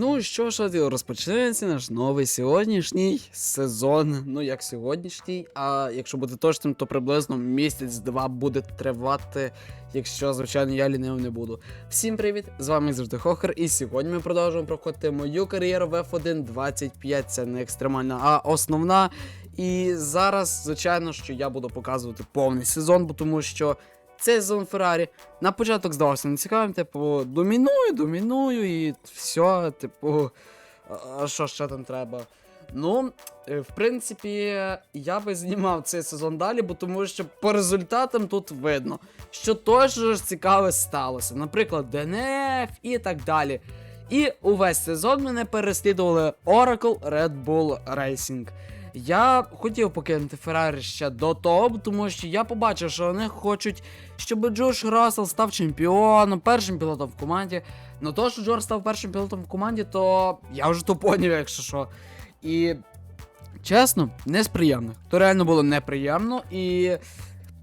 Ну що ж, розпочинається наш новий сьогоднішній сезон. Ну як сьогоднішній, а якщо бути точним, то приблизно місяць-два буде тривати, якщо, звичайно, я лінивим не буду. Всім привіт! З вами завжди Хохер, і сьогодні ми продовжуємо проходити мою кар'єру в F1 25. Це не екстремальна, а основна. І зараз, звичайно, що я буду показувати повний сезон, бо тому що цей сезон Феррарі на початок здавався нецікавим, типу, доміную, доміную і все, типу, а- що ще там треба? Ну, е, в принципі, я би знімав цей сезон далі, бо тому що по результатам тут видно, що точно ж цікаве сталося. Наприклад, ДНФ і так далі. І увесь сезон мене переслідували Oracle Red Bull Racing. Я хотів покинути Феррарі ще до того, тому що я побачив, що вони хочуть, щоб Джош Рассел став чемпіоном, першим пілотом в команді. Ну то, що Джордж став першим пілотом в команді, то я вже то поняв, якщо що. І чесно, не з приємних. То реально було неприємно і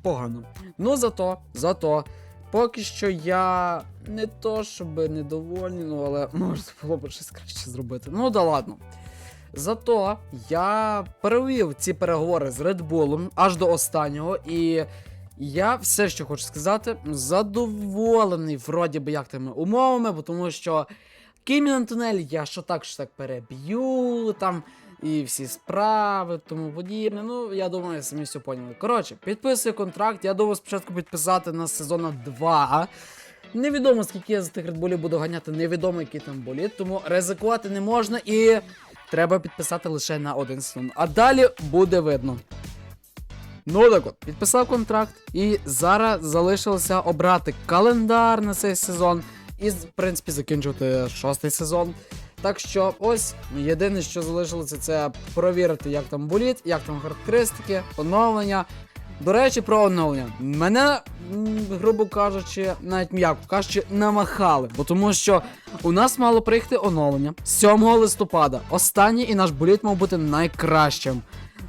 погано. Ну зато, зато. Поки що я не то, щоб недовольний, ну але може було б щось краще зробити. Ну да ладно. Зато я перевів ці переговори з Red Bull аж до останнього, і я все, що хочу сказати, задоволений вроді би як тими умовами, бо тому що Кімі Антонель я що так, що так переб'ю там. І всі справи, тому подібне. Ну, я думаю, самі все поняли. Коротше, підписую контракт. Я думаю спочатку підписати на сезона 2. Невідомо, скільки я за тих редболів буду ганяти, невідомо, який там боліт, тому ризикувати не можна і треба підписати лише на один сезон. А далі буде видно. Ну так от, підписав контракт, і зараз залишилося обрати календар на цей сезон і, в принципі, закінчувати шостий сезон. Так що ось єдине, що залишилося, це провірити, як там боліт, як там характеристики, оновлення. До речі, про оновлення. Мене, грубо кажучи, навіть м'яко кажучи, намахали. Бо тому що у нас мало приїхати оновлення 7 листопада. Останній і наш боліт мав бути найкращим.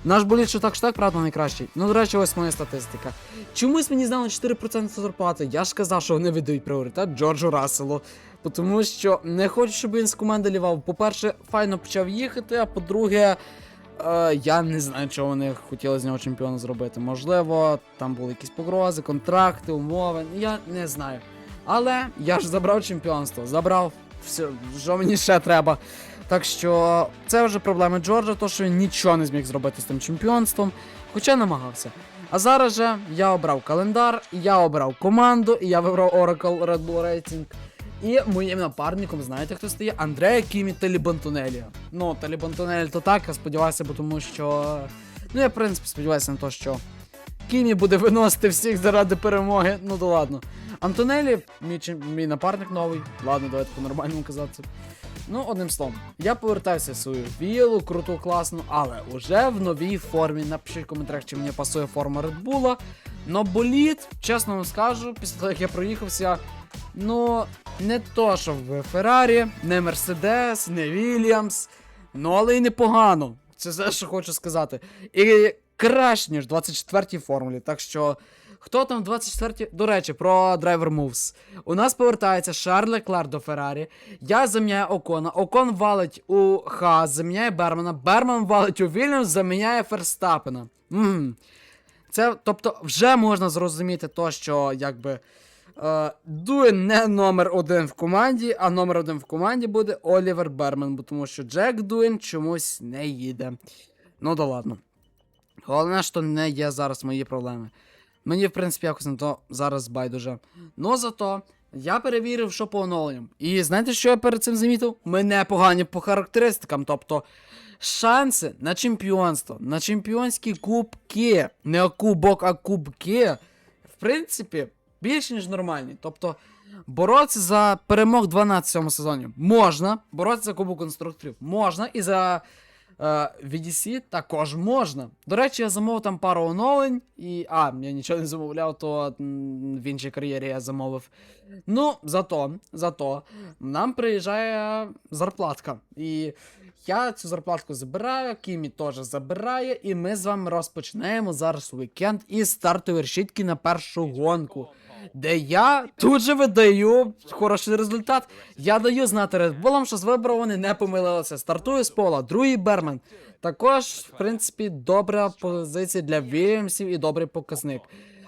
Наш боліт, що так, що так, правда, найкращий. Ну, до речі, ось моя статистика. Чомусь мені здали 4% зарплати. Я ж казав, що вони віддають пріоритет Джорджу Расселу. Тому що не хочу, щоб він з команди лівав. По-перше, файно почав їхати, а по-друге, е, я не знаю, чого вони хотіли з нього чемпіона зробити. Можливо, там були якісь погрози, контракти, умови. Я не знаю. Але я ж забрав чемпіонство, забрав все, що мені ще треба. Так що це вже проблеми Джорджа, то що він нічого не зміг зробити з тим чемпіонством, хоча намагався. А зараз же я обрав календар, я обрав команду, і я вибрав Oracle Red Bull Racing. І моїм напарником, знаєте, хто стає? Андреа Кімі Талібантунелі. Ну, Талібантунелі то так, я сподіваюся, бо тому що. Ну, я в принципі сподіваюся на те, що Кімі буде виносити всіх заради перемоги. Ну то ладно. Антонелі, мій, мій напарник новий. Ладно, давайте по-нормальному казати. Ну, одним словом, я повертаюся в свою вілу, круту, класну, але уже в новій формі. Напишіть в коментарях, чи мені пасує форма Bull. Но боліт, чесно вам скажу, після того, як я проїхався, ну, не то, що в Феррарі, не Мерседес, не Вільямс. Ну, але й непогано. Це все, що хочу сказати. І краще, ніж в 24-й формулі. Так що. Хто там в 24-й? До речі, про Driver Moves. У нас повертається Шарль Леклер до Феррарі. Я заміняю Окона. Окон валить у Хас, заміняє Бермана. Берман валить у Вільямс, заміняє Ферстапена. Мгм. Це, тобто, вже можна зрозуміти то, що якби. Е, Дуен не номер один в команді, а номер один в команді буде Олівер Берман, бо тому що Джек Дуен чомусь не їде. Ну да ладно. Головне, що не є зараз мої проблеми. Мені, в принципі, якось на то зараз байдуже. Ну зато я перевірив, що по оновленням. І знаєте, що я перед цим замітив? Ми непогані по характеристикам. Тобто шанси на чемпіонство, на чемпіонські кубки, не кубок, а кубки, в принципі, більше, ніж нормальні. Тобто. Боротися за перемог 12 в цьому сезоні можна. Боротися за Кубок конструкторів можна. І за е, VDC також можна. До речі, я замовив там пару оновлень. І. А, я нічого не замовляв, то в іншій кар'єрі я замовив. Ну, зато, зато нам приїжджає зарплатка. І я цю зарплатку забираю, Кімі теж забирає, і ми з вами розпочнемо зараз вікенд із стартової решітки на першу гонку. Де я тут же видаю хороший результат. Я даю знати Bull, що з вибору вони не помилилися. Стартую з пола, другий Берман. Також, в принципі, добра позиція для Вільямсів і добрий показник.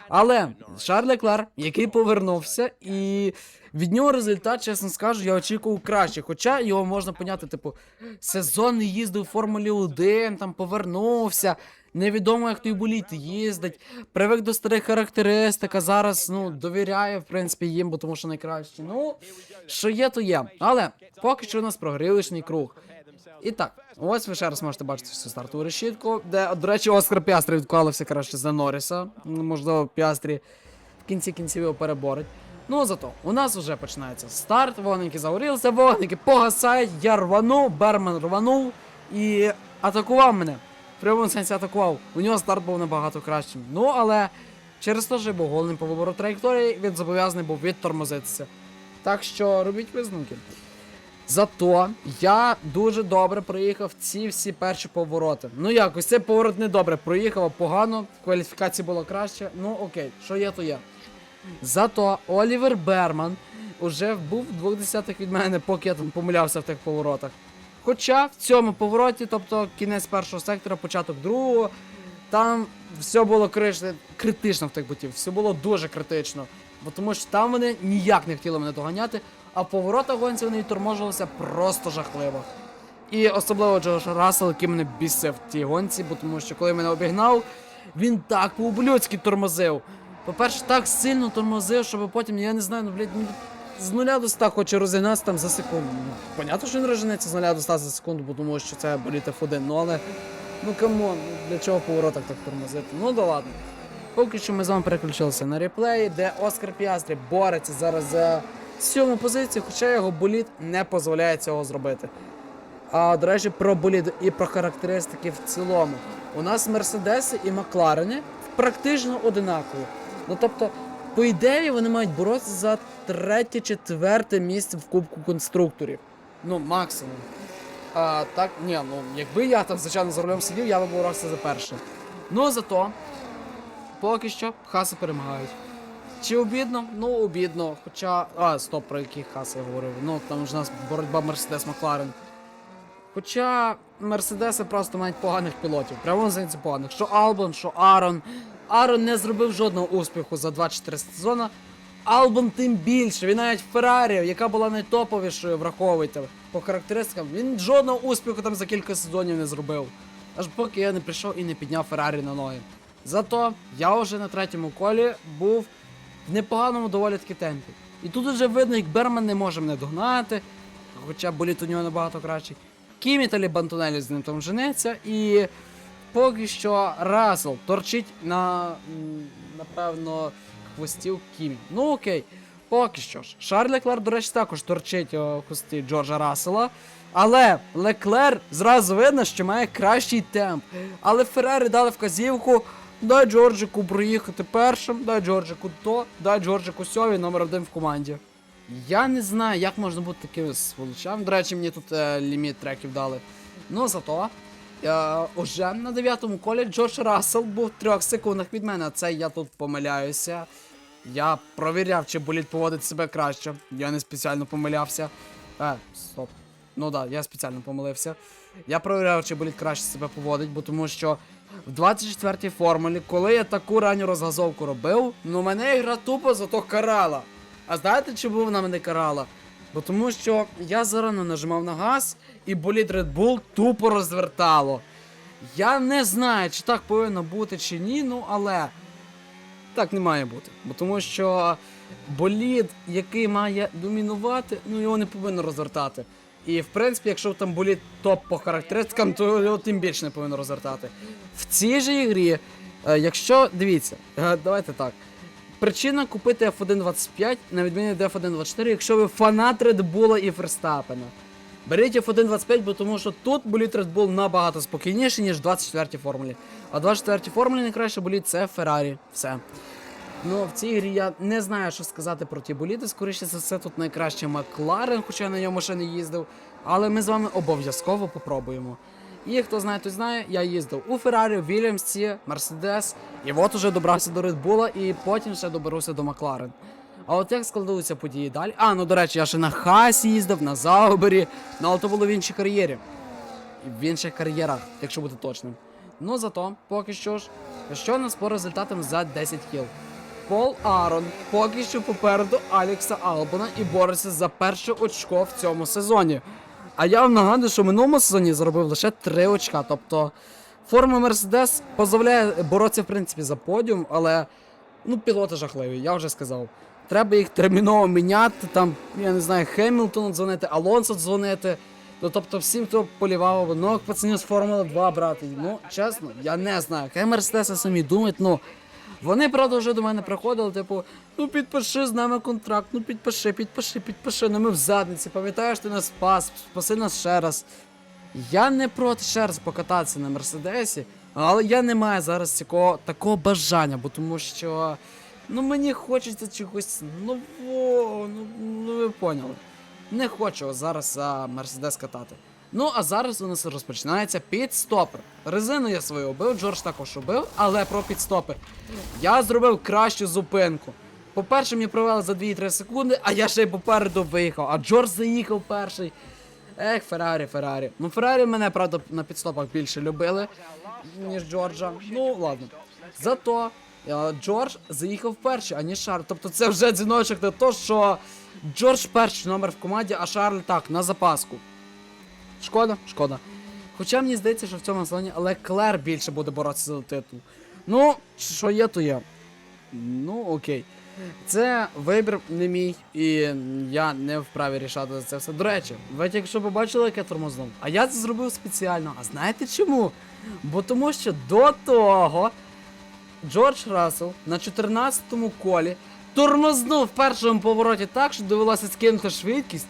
Але Шарль Леклер, який повернувся, і від нього результат, чесно скажу, я очікував краще. Хоча його можна поняти, типу, сезон не їздив у Формулі 1, там повернувся. Невідомо, як той боліт їздить, привик до старих характеристик, а зараз ну, довіряє, в принципі, їм, бо тому що найкраще. Ну, що є, то є. Але поки що у нас прогрівочний круг. І так, ось ви ще раз можете бачити всю стартову решітку, де, до речі, Оскар Піастрі відклався краще за Норріса. Можливо, Піастрі в кінці кінців його переборить. Ну, зато у нас вже починається старт, вогники загорілися, вогники погасають, я рванув, Берман рванув і атакував мене. Прямому сенсі атакував. У нього старт був набагато кращим. Ну, але через те, що був голим по вибору траєкторії, він зобов'язаний був відтормозитися. Так що робіть висновки. Зато я дуже добре проїхав ці всі перші повороти. Ну якось цей поворот не добре проїхав, а погано. В кваліфікації було краще. Ну окей, що є, то є. Зато Олівер Берман уже був в двох десятих від мене, поки я там помилявся в тих поворотах. Хоча в цьому повороті, тобто кінець першого сектора, початок другого, там все було критично в тих ботів, все було дуже критично. Бо тому що там вони ніяк не хотіли мене доганяти, а в поворотах гонці вони відторможувалися просто жахливо. І особливо Джош Рассел, який мене бісив в тій гонці, бо тому що коли мене обігнав, він так по-ублюдськи тормозив. По-перше, так сильно тормозив, щоб потім, я не знаю, ну, блядь, ну, з нуля до 100 хоче розігнатися там за секунду. Ну, понятно, що він розженеться з нуля до 100 за секунду, бо тому що це боліт F1, ну але, ну камон, для чого в поворотах так тормозити? Ну да ладно. Поки що ми з вами переключилися на реплеї, де Оскар Піастрі бореться зараз за сьому позицію, хоча його боліт не дозволяє цього зробити. А до речі, про болід і про характеристики в цілому. У нас Мерседеси і Макларени практично одинакові. Ну тобто, по ідеї, вони мають боротися за третє-четверте місце в Кубку конструкторів. Ну, максимум. А так, ні, ну якби я там, звичайно, за рулем сидів, я би боровся за перше. Ну зато, поки що, хаси перемагають. Чи обідно? Ну, обідно. Хоча. А, стоп, про які хаси я говорив. Ну, там ж у нас боротьба Мерседес Макларен. Хоча Мерседеси просто мають поганих пілотів. Прямо сенсі поганих. Що Албон, що Арон. Арон не зробив жодного успіху за 24 сезона. Албон тим більше. Він навіть Феррарі, яка була найтоповішою, враховуйте по характеристикам. Він жодного успіху там за кілька сезонів не зробив. Аж поки я не прийшов і не підняв Феррарі на ноги. Зато я вже на третьому колі був в непоганому доволі таки темпі. І тут вже видно, як Берман не може мене догнати, хоча боліт у нього набагато кращий. Кімі та Бантонелі з ним там женеться, і поки що Рассел торчить на, напевно, хвостів Кімі. Ну окей, поки що ж. Шарль Леклер, до речі, також торчить о, хвості Джорджа Рассела. Але Леклер зразу видно, що має кращий темп. Але Феррарі дали вказівку. Дай Джорджику проїхати першим, дай Джорджику то, дай Джорджику сьо, номер один в команді. Я не знаю, як можна бути таким сволочам. До речі, мені тут е, ліміт треків дали. Ну зато е, уже на дев'ятому колі Джордж Рассел був в трьох секундах від мене. Це я тут помиляюся. Я провіряв, чи боліт поводить себе краще. Я не спеціально помилявся. Е, стоп. Ну да, я спеціально помилився. Я провіряв, чи боліт краще себе поводить, бо тому що в 24-й формулі, коли я таку ранню розгазовку робив, ну мене ігра тупо зато карала. А знаєте, чому вона мене карала? Бо тому що я зарано нажимав на газ, і боліт Red Bull тупо розвертало. Я не знаю, чи так повинно бути, чи ні, ну але так не має бути. Бо тому що болід, який має домінувати, ну його не повинно розвертати. І в принципі, якщо там болід топ по характеристикам, то його тим більше не повинно розвертати. В цій же ігрі, е, якщо дивіться, е, давайте так. Причина купити F1.25 на відміну від F1.24, якщо ви фанат Red Bull і Ферстапена. Беріть F1.25, бо тому що тут боліт Red Bull набагато спокійніший, ніж в 24-й формулі. А в 24-й формулі найкраще боліт це Ferrari. Все. Ну, в цій грі я не знаю, що сказати про ті боліти. Скоріше за все, тут найкраще Макларен, хоча я на ньому ще не їздив. Але ми з вами обов'язково попробуємо. І хто знає, той знає, я їздив у Феррарі, Вільямсі, Мерседес, і от уже добрався до Bull, і потім ще доберуся до Макларен. А от як складуться події далі? А, ну до речі, я ще на Хасі їздив, на Заубері, ну але то було в іншій кар'єрі. В інших кар'єрах, якщо бути точним. Ну зато, поки що ж, що у нас по результатам за 10 кіл. Пол Арон поки що попереду Алекса Албана і бореться за перше очко в цьому сезоні. А я вам нагадую, що в минулому сезоні заробив лише 3 очка. Тобто форма Мерседес дозволяє боротися в принципі за подіум, але ну пілоти жахливі, я вже сказав. Треба їх терміново міняти, там, я не знаю, Хемілтону дзвонити, Алонсо дзвонити. Ну, тобто всім, хто полівав нових пацанів з Формули 2 брати. Ну, чесно, я не знаю. Хай Мерседеси самі думають, ну. Вони, правда, вже до мене приходили, типу, ну підпиши з нами контракт, ну підпиши, підпиши, підпиши, ну ми в задниці, пам'ятаєш, ти нас спас, спаси нас ще раз. Я не проти ще раз покататися на Мерседесі, але я не маю зараз такого, такого бажання, бо тому що ну мені хочеться чогось нового, ну, ну ви поняли. Не хочу зараз за Мерседес катати. Ну, а зараз у нас розпочинається підстопер. Резину я свою обив, Джордж також обив, але про підстопер. Я зробив кращу зупинку. По-перше, мені провели за 2-3 секунди, а я ще й попереду виїхав, а Джордж заїхав перший. Ех, Феррарі, Феррарі. Ну, Феррарі мене, правда, на підстопах більше любили, ніж Джорджа. Ну, ладно. Зато Джордж заїхав перший, а не Шарль. Тобто це вже дзвіночок на те, що Джордж перший номер в команді, а Шарль так, на запаску. Шкода, шкода. Хоча мені здається, що в цьому сезоні Леклер більше буде боротися за титул. Ну, що є, то є. Ну, окей. Це вибір не мій, і я не вправі рішати за це все. До речі, ви тільки побачили, як я тормознув. А я це зробив спеціально. А знаєте чому? Бо тому що до того Джордж Рассел на 14-му колі тормознув в першому повороті так, що довелося скинути швидкість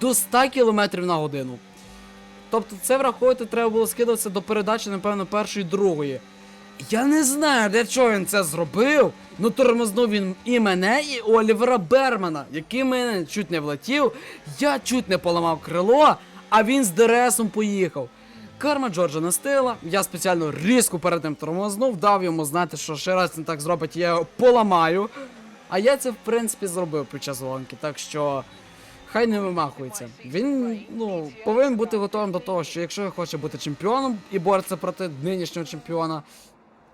до 100 км на годину. Тобто це враховувати треба було скидатися до передачі, напевно, першої другої. Я не знаю, для чого він це зробив. Ну тормознув він і мене, і Олівера Бермана, який мене чуть не влетів, я чуть не поламав крило, а він з ДРСом поїхав. Карма Джорджа настила, я спеціально різко перед ним тормознув, дав йому знати, що ще раз він так зробить, я його поламаю. А я це в принципі зробив під час гонки, так що хай не вимахується. Він ну, повинен бути готовим до того, що якщо він хоче бути чемпіоном і бореться проти нинішнього чемпіона,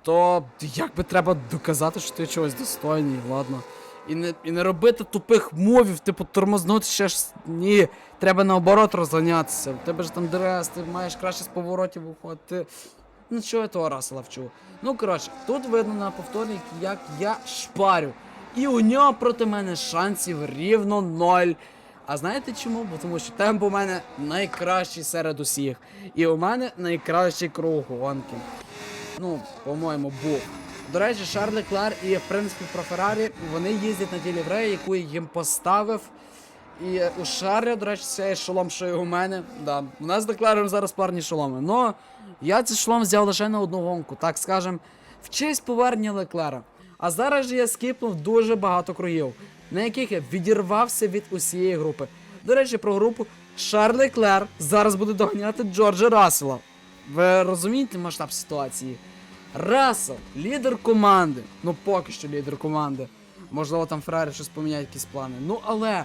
то як би треба доказати, що ти чогось достойний, ладно. І не, і не робити тупих мовів, типу тормознути ще ж. Ні, треба наоборот розганятися. У тебе ж там ДРС, ти маєш краще з поворотів виходити. Ну чого я того Расела вчу? Ну коротше, тут видно на повторі, як я шпарю. І у нього проти мене шансів рівно ноль. А знаєте чому? Бо тому що темп у мене найкращий серед усіх. І у мене найкращий круг гонки. Ну, по-моєму, був. До речі, Шарль Леклер і в принципі про Феррарі вони їздять на ті лівреї, яку їм поставив. І у Шарля, до речі, цей шолом, що і у мене. Да. У нас з Леклером зараз парні шоломи. Но я цей шолом взяв лише на одну гонку, так скажем, в честь повернення Леклера. А зараз же я скіпнув дуже багато кругів, на яких я відірвався від усієї групи. До речі, про групу Шарль Леклер зараз буде доганяти Джорджа Рассела. Ви розумієте масштаб ситуації? Рассел, лідер команди. Ну поки що лідер команди. Можливо, там Феррарі щось поміняє якісь плани. Ну але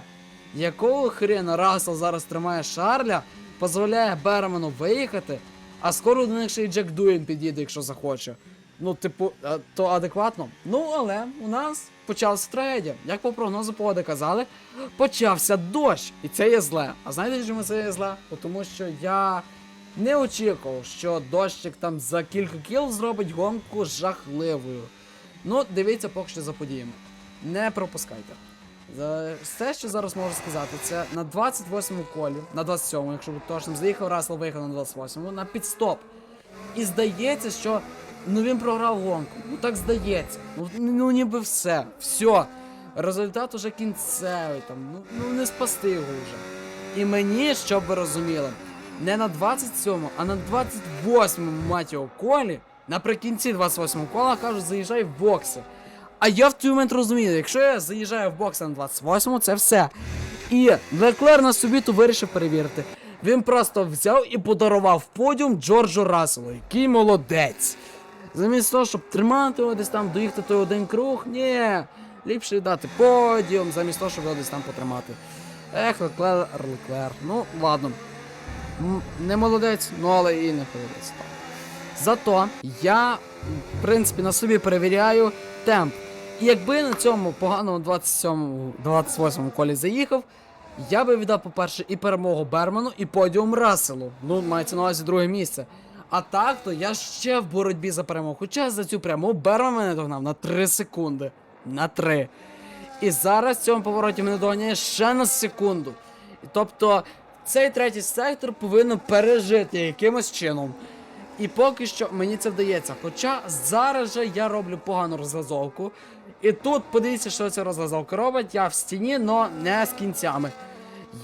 якого хрена Рассел зараз тримає Шарля, дозволяє Берману виїхати, а скоро до них ще й Джек Дуін підійде, якщо захоче. Ну, типу, то адекватно. Ну, але у нас почалася трагедія. Як по прогнозу погоди казали, почався дощ. І це є зле. А знаєте, чому це є зле? Тому що я не очікував, що дощик там за кілька кіл зробить гонку жахливою. Ну, дивіться поки що за подіями. Не пропускайте. Все, що зараз можу сказати, це на 28-му колі, на 27-му, якщо бути точним, заїхав Рассел, виїхав на 28-му, на підстоп. І здається, що ну він програв гонку. Ну так здається. Ну, ну ніби все. Все. Результат уже кінцевий там. Ну, ну не спасти його вже. І мені, щоб ви розуміли, не на 27-му, а на 28-му мать його колі, наприкінці 28-го кола кажуть, заїжджай в бокси. А я в той момент розумію, якщо я заїжджаю в бокси на 28-му, це все. І Леклер на собі то вирішив перевірити. Він просто взяв і подарував подіум Джорджу Расселу, який молодець. Замість того, щоб тримати його десь там, доїхати той один круг, ні. Ліпше дати подіум, замість того, щоб його десь там потримати. Ех, Леклер, Леклер. Ну, ладно. Не молодець, ну але і не молодець. Зато я, в принципі, на собі перевіряю темп. І якби на цьому поганому 27 28 колі заїхав, я би віддав, по-перше, і перемогу Берману, і подіум Расселу. Ну, мається на увазі друге місце. А так, то я ще в боротьбі за перемогу. Хоча за цю пряму Берман мене догнав на 3 секунди. На 3. І зараз в цьому повороті мене доганяє ще на секунду. Тобто цей третій сектор повинен пережити якимось чином. І поки що мені це вдається. Хоча зараз же я роблю погану розгазовку. І тут подивіться, що ця розгазовка робить. Я в стіні, но не з кінцями.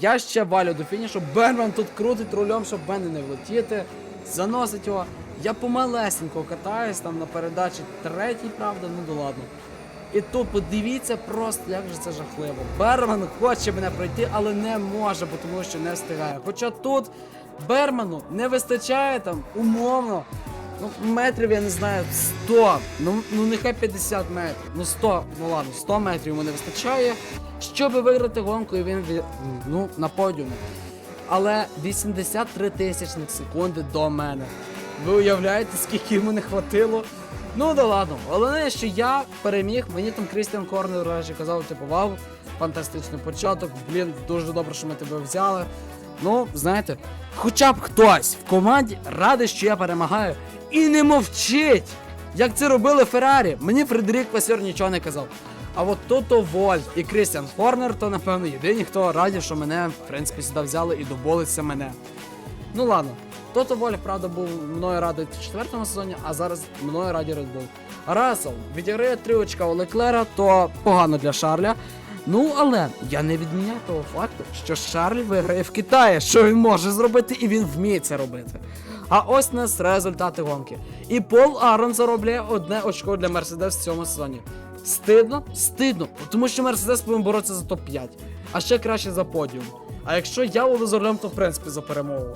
Я ще валю до фінішу. Берман тут крутить рулем, щоб мене не влетіти. Заносить його. Я помалесенько катаюсь там на передачі третій, правда, ну да ладно. І тут подивіться просто, як же це жахливо. Берман хоче мене пройти, але не може, бо тому що не встигає. Хоча тут Берману не вистачає там умовно. Ну, метрів, я не знаю, 100. Ну, ну нехай 50 метрів. Ну 100, ну ладно, 100 метрів йому не вистачає, щоб виграти гонку, і він ну, на подіумі. Але 83 тисячних секунди до мене. Ви уявляєте, скільки йому не хватило? Ну да ладно. Головне, що я переміг. Мені там Крістіан Корнер речі казав, типу, вау, фантастичний початок. Блін, дуже добре, що ми тебе взяли. Ну, знаєте, хоча б хтось в команді радий, що я перемагаю, і не мовчить. Як це робили Феррарі. Мені Фредерік Пасьор нічого не казав. А от Тото Вольт і Крістіан Хорнер, то напевно єдині, хто раді, що мене, в принципі, сюди взяли і добулися мене. Ну ладно. Тото Вольф, правда, був мною радий в четвертому сезоні, а зараз мною раді Red Bull. Рассел відіграє три очка у Леклера, то погано для Шарля. Ну, але я не відміняю того факту, що Шарль виграє в Китаї, що він може зробити, і він вміє це робити. А ось нас результати гонки. І Пол Арон заробляє одне очко для Мерседес в цьому сезоні. Стидно? Стидно, тому що Мерседес повинен боротися за топ-5, а ще краще за подіум. А якщо я буду за рулем, то в принципі за перемогу.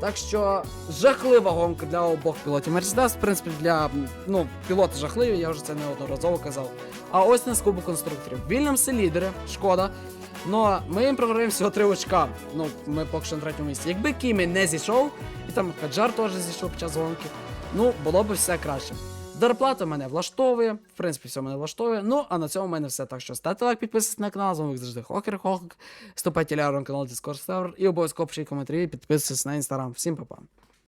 Так що жахлива гонка для обох пілотів. Мерседес, в принципі, для ну, пілоти жахливі, я вже це неодноразово казав. А ось нас кубок конструкторів. Вільямси лідери, шкода. Ну, ми їм програємо всього три очка. Ну, ми поки що на третьому місці. Якби Кімі не зійшов, і там Хаджар теж зійшов під час гонки, ну, було б все краще. Зарплата мене влаштовує, в принципі, все мене влаштовує. Ну, а на цьому в мене все. Так що ставте лайк, підписуйтесь на канал, з вами завжди Хокер Хок. Вступайте ляром на канал Discord Server і обов'язково пишіть коментарі, підписуйтесь на інстаграм. Всім па-па.